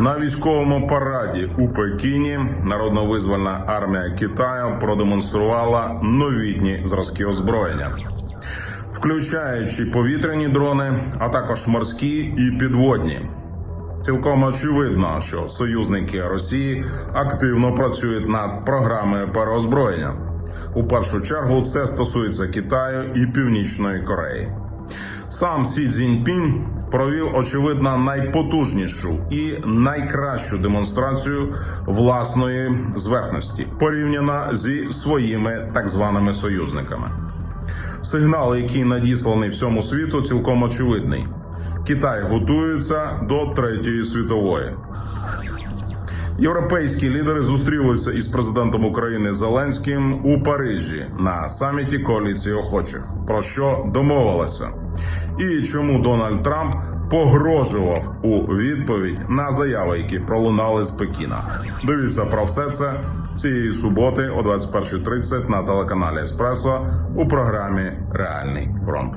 На військовому параді у Пекіні Народно-визвольна армія Китаю продемонструвала новітні зразки озброєння, включаючи повітряні дрони, а також морські і підводні. Цілком очевидно, що союзники Росії активно працюють над програмою переозброєння. У першу чергу це стосується Китаю і Північної Кореї. Сам Сі Цзіньпінь провів очевидно найпотужнішу і найкращу демонстрацію власної зверхності порівняно зі своїми так званими союзниками. Сигнал, який надісланий всьому світу, цілком очевидний. Китай готується до третьої світової. Європейські лідери зустрілися із президентом України Зеленським у Парижі на саміті коаліції охочих. Про що домовилися, і чому Дональд Трамп погрожував у відповідь на заяви, які пролунали з Пекіна. Дивіться про все це цієї суботи о 21.30 на телеканалі Еспресо у програмі Реальний фронт.